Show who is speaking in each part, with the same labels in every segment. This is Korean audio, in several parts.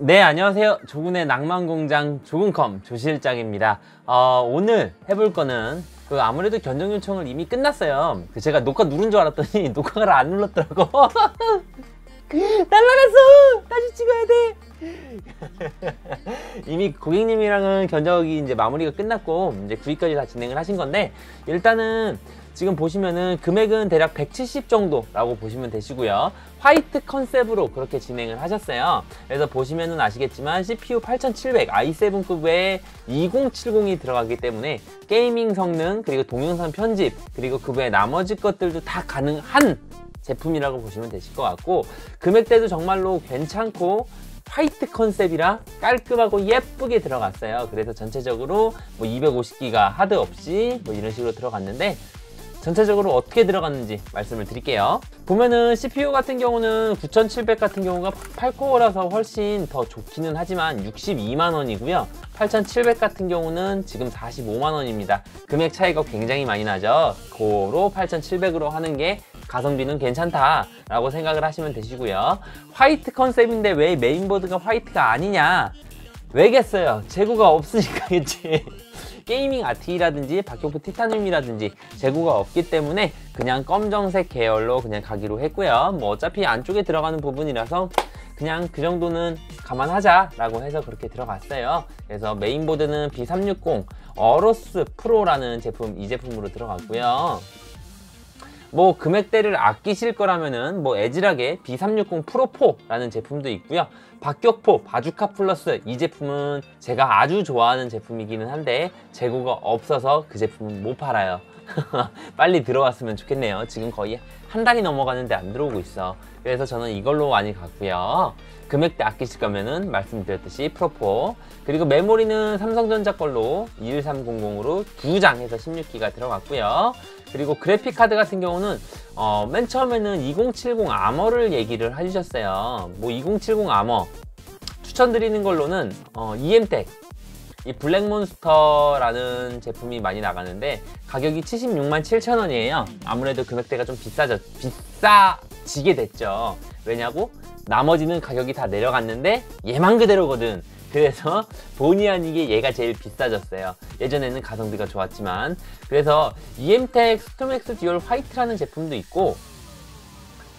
Speaker 1: 네 안녕하세요. 조군의 낭만공장 조군컴 조실장입니다. 어, 오늘 해볼 거는 그 아무래도 견적 요청을 이미 끝났어요. 그 제가 녹화 누른 줄 알았더니 녹화를 안 눌렀더라고. 날라갔어! 다시 찍어야 돼! 이미 고객님이랑은 견적이 이제 마무리가 끝났고 이제 구입까지 다 진행을 하신 건데 일단은 지금 보시면은 금액은 대략 170 정도라고 보시면 되시고요. 화이트 컨셉으로 그렇게 진행을 하셨어요. 그래서 보시면은 아시겠지만 CPU 8700 i7급의 2070이 들어가기 때문에 게이밍 성능 그리고 동영상 편집 그리고 그 외 나머지 것들도 다 가능한 제품이라고 보시면 되실 것 같고 금액대도 정말로 괜찮고 화이트 컨셉이라 깔끔하고 예쁘게 들어갔어요. 그래서 전체적으로 뭐 250기가 하드 없이 뭐 이런 식으로 들어갔는데 전체적으로 어떻게 들어갔는지 말씀을 드릴게요. 보면은 CPU 같은 경우는 9700 같은 경우가 8코어라서 훨씬 더 좋기는 하지만 62만원이고요. 8700 같은 경우는 지금 45만원입니다. 금액 차이가 굉장히 많이 나죠. 고로 8700으로 하는 게 가성비는 괜찮다 라고 생각을 하시면 되시고요. 화이트 컨셉인데 왜 메인보드가 화이트가 아니냐? 왜겠어요? 재고가 없으니까겠지 게이밍 아티라든지 박격포 티타늄이라든지 재고가 없기 때문에 그냥 검정색 계열로 그냥 가기로 했고요. 뭐 어차피 안쪽에 들어가는 부분이라서 그냥 그 정도는 감안하자 라고 해서 그렇게 들어갔어요 그래서 메인보드는 B360 어로스 프로라는 제품 이 제품으로 들어갔고요 뭐 금액대를 아끼실 거라면은 뭐 애질하게 B360 프로4라는 제품도 있고요. 박격포 바주카 플러스 이 제품은 제가 아주 좋아하는 제품이기는 한데 재고가 없어서 그 제품은 못 팔아요. 빨리 들어왔으면 좋겠네요. 지금 거의 한 달이 넘어가는데 안 들어오고 있어. 그래서 저는 이걸로 많이 갔고요. 금액대 아끼실 거면은 말씀드렸듯이 프로4 그리고 메모리는 삼성전자 걸로 21300으로 두 장 해서 16기가 들어갔고요. 그리고 그래픽 카드 같은 경우는 어, 맨 처음에는 2070 아머를 얘기를 해주셨어요. 뭐 2070 아머 추천드리는 걸로는 어, EM텍 이 블랙몬스터라는 제품이 많이 나가는데 가격이 76만 7천 원이에요. 아무래도 금액대가 좀 비싸져 비싸지게 됐죠. 왜냐고? 나머지는 가격이 다 내려갔는데 얘만 그대로거든. 그래서 본의 아니게 얘가 제일 비싸졌어요. 예전에는 가성비가 좋았지만 그래서 EM텍 스톰엑스 듀얼 화이트라는 제품도 있고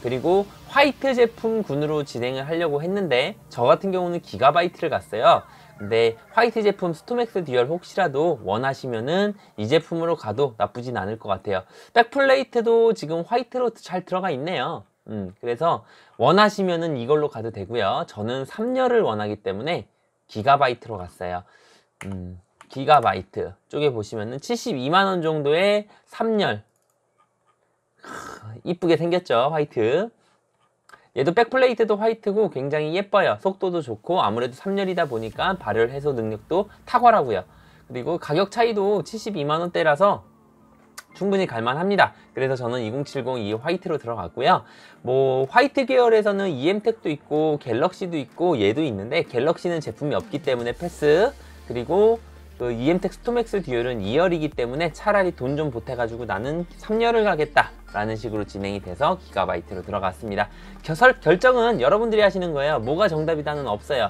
Speaker 1: 그리고 화이트 제품군으로 진행을 하려고 했는데 저 같은 경우는 기가바이트를 갔어요. 근데 화이트 제품 스톰엑스 듀얼 혹시라도 원하시면은 이 제품으로 가도 나쁘진 않을 것 같아요. 백플레이트도 지금 화이트로 잘 들어가 있네요. 음, 그래서 원하시면은 이걸로 가도 되고요. 저는 3열을 원하기 때문에 기가바이트로 갔어요. 음, 기가바이트 쪽에 보시면은 72만원 정도의 3열. 이쁘게 생겼죠, 화이트. 얘도 백플레이트도 화이트고 굉장히 예뻐요. 속도도 좋고 아무래도 3열이다 보니까 발열 해소 능력도 탁월하고요. 그리고 가격 차이도 72만원대라서 충분히 갈만합니다. 그래서 저는 2070 이 화이트로 들어갔고요. 뭐 화이트 계열에서는 EM텍도 있고 갤럭시도 있고 얘도 있는데 갤럭시는 제품이 없기 때문에 패스 그리고 그 EM텍 스톰엑스 듀얼은 2열이기 때문에 차라리 돈 좀 보태가지고 나는 3열을 가겠다 라는 식으로 진행이 돼서 기가바이트로 들어갔습니다. 결, 결정은 여러분들이 하시는 거예요. 뭐가 정답이다는 없어요.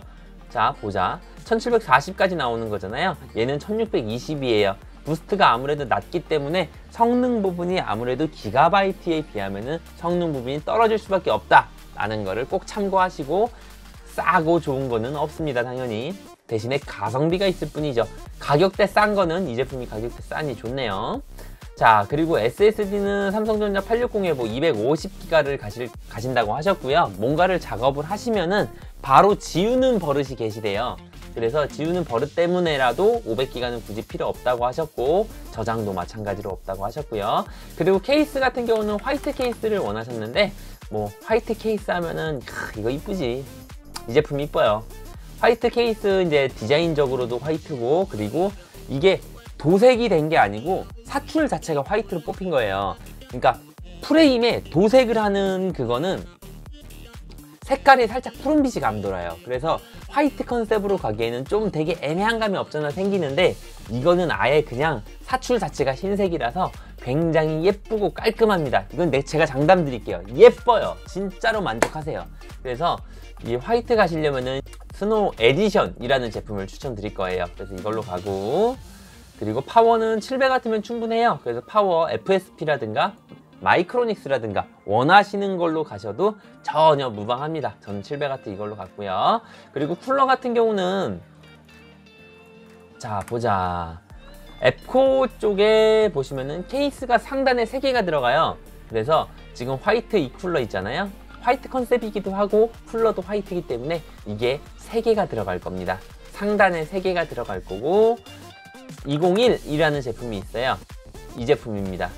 Speaker 1: 자 보자 1740까지 나오는 거잖아요. 얘는 1620이에요. 부스트가 아무래도 낮기 때문에 성능 부분이 아무래도 기가바이트에 비하면 성능 부분이 떨어질 수밖에 없다 라는 거를 꼭 참고하시고 싸고 좋은 거는 없습니다 당연히. 대신에 가성비가 있을 뿐이죠. 가격대 싼 거는 이 제품이 가격대 싸니 좋네요. 자 그리고 SSD는 삼성전자 860에 뭐 250기가를 가실, 가신다고 하셨고요. 뭔가를 작업을 하시면은 바로 지우는 버릇이 계시대요 그래서 지우는 버릇 때문에라도 500기가는 굳이 필요 없다고 하셨고 저장도 마찬가지로 없다고 하셨고요. 그리고 케이스 같은 경우는 화이트 케이스를 원하셨는데 뭐 화이트 케이스 하면은 크, 이거 이쁘지. 이 제품 이뻐요. 화이트 케이스 이제 디자인적으로도 화이트고 그리고 이게 도색이 된 게 아니고 사출 자체가 화이트로 뽑힌 거예요. 그러니까 프레임에 도색을 하는 그거는 색깔이 살짝 푸른빛이 감돌아요. 그래서 화이트 컨셉으로 가기에는 좀 되게 애매한 감이 없잖아 생기는데 이거는 아예 그냥 사출 자체가 흰색이라서 굉장히 예쁘고 깔끔합니다. 이건 내 제가 장담 드릴게요. 예뻐요. 진짜로 만족하세요. 그래서 이 화이트 가시려면은 스노우 에디션이라는 제품을 추천드릴 거예요. 그래서 이걸로 가고 그리고 파워는 700 같으면 충분해요. 그래서 파워 FSP라든가 마이크로닉스라든가 원하시는 걸로 가셔도 전혀 무방합니다. 저는 700W 이걸로 갔고요. 그리고 쿨러 같은 경우는 자 보자. 앱코 쪽에 보시면은 케이스가 상단에 3개가 들어가요. 그래서 지금 화이트 이 쿨러 있잖아요. 화이트 컨셉이기도 하고 쿨러도 화이트이기 때문에 이게 3개가 들어갈 겁니다. 상단에 3개가 들어갈 거고 201이라는 제품이 있어요. 이 제품입니다.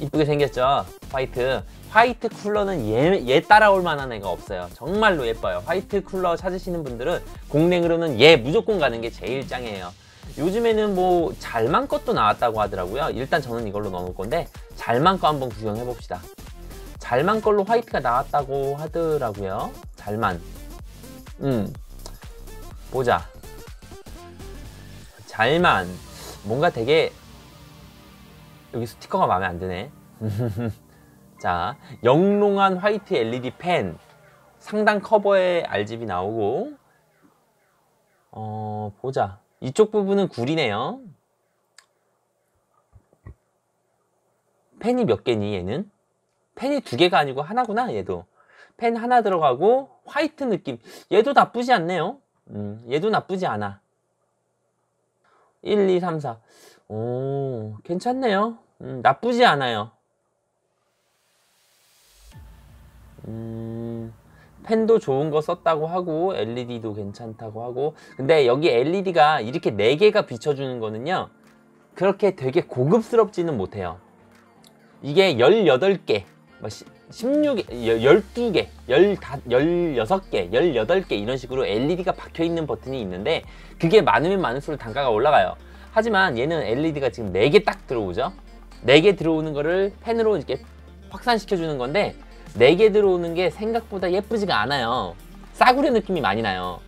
Speaker 1: 이쁘게 생겼죠? 화이트. 화이트 쿨러는 얘, 얘 따라올 만한 애가 없어요. 정말로 예뻐요. 화이트 쿨러 찾으시는 분들은 공랭으로는 얘 무조건 가는 게 제일 짱이에요. 요즘에는 뭐 잘만 것도 나왔다고 하더라고요. 일단 저는 이걸로 넣어놓을 건데 잘만 거 한번 구경해 봅시다. 잘만 걸로 화이트가 나왔다고 하더라고요. 잘만. 음. 보자. 잘만. 뭔가 되게 여기 스티커가 마음에 안 드네. 자, 영롱한 화이트 LED 펜. 상단 커버에 RGB 나오고. 어, 보자. 이쪽 부분은 굴이네요. 펜이 몇 개니, 얘는? 펜이 두 개가 아니고 하나구나, 얘도. 펜 하나 들어가고, 화이트 느낌. 얘도 나쁘지 않네요. 음, 얘도 나쁘지 않아. 1, 2, 3, 4. 오, 괜찮네요. 음, 나쁘지 않아요. 음, 펜도 좋은 거 썼다고 하고, LED도 괜찮다고 하고. 근데 여기 LED가 이렇게 4개가 비춰주는 거는요, 그렇게 되게 고급스럽지는 못해요. 이게 18개, 뭐 16개, 12개, 16개, 18개 이런 식으로 LED가 박혀 있는 버튼이 있는데 그게 많으면 많을수록 단가가 올라가요. 하지만 얘는 LED가 지금 4개 딱 들어오죠. 4개 들어오는 거를 펜으로 이렇게 확산시켜 주는 건데 4개 들어오는 게 생각보다 예쁘지가 않아요. 싸구려 느낌이 많이 나요.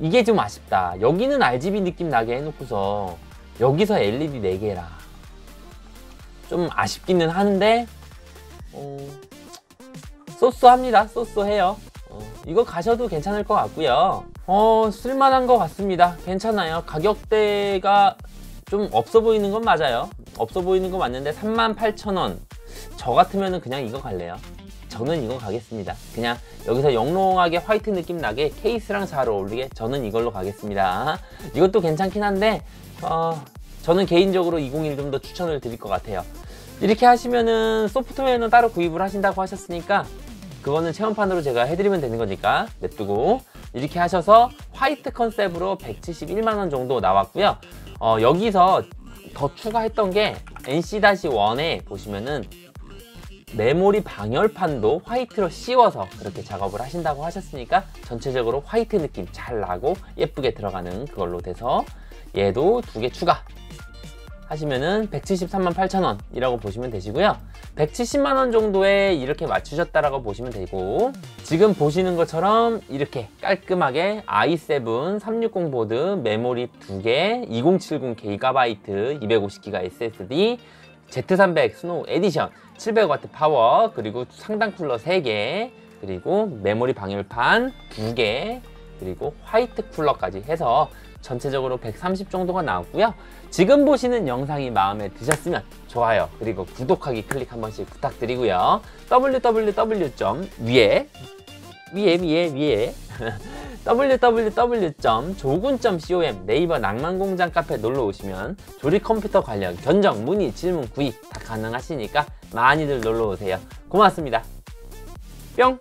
Speaker 1: 이게 좀 아쉽다. 여기는 RGB 느낌 나게 해놓고서 여기서 LED 4개라. 좀 아쉽기는 하는데 어, 쏘쏘합니다. 쏘쏘해요. 어, 이거 가셔도 괜찮을 것 같고요. 어, 쓸만한 것 같습니다. 괜찮아요. 가격대가 좀 없어 보이는 건 맞아요. 없어 보이는 건 맞는데 38,000원. 저 같으면 그냥 이거 갈래요. 저는 이거 가겠습니다. 그냥 여기서 영롱하게 화이트 느낌 나게 케이스랑 잘 어울리게 저는 이걸로 가겠습니다. 이것도 괜찮긴 한데 어, 저는 개인적으로 201 좀 더 추천을 드릴 것 같아요. 이렇게 하시면은 소프트웨어는 따로 구입을 하신다고 하셨으니까 그거는 체험판으로 제가 해드리면 되는 거니까 냅두고 이렇게 하셔서 화이트 컨셉으로 171만원 정도 나왔고요. 어, 여기서 더 추가했던 게 NC-1에 보시면은 메모리 방열판도 화이트로 씌워서 그렇게 작업을 하신다고 하셨으니까 전체적으로 화이트 느낌 잘 나고 예쁘게 들어가는 그걸로 돼서 얘도 두 개 추가 하시면은 173만 8천원 이라고 보시면 되시고요. 170만원 정도에 이렇게 맞추셨다라고 보시면 되고 지금 보시는 것처럼 이렇게 깔끔하게 i7 360 보드 메모리 2개 2070 GB 250GB SSD Z300 스노우 에디션 700W 파워 그리고 상단 쿨러 3개 그리고 메모리 방열판 2개 그리고 화이트 쿨러까지 해서 전체적으로 130 정도가 나왔고요. 지금 보시는 영상이 마음에 드셨으면 좋아요 그리고 구독하기 클릭 한 번씩 부탁드리고요. www. 위에 위에 위에 위에 www.조군.com 네이버 낭만공장 카페 놀러 오시면 조립 컴퓨터 관련 견적, 문의, 질문, 구입 다 가능하시니까 많이들 놀러 오세요. 고맙습니다. 뿅!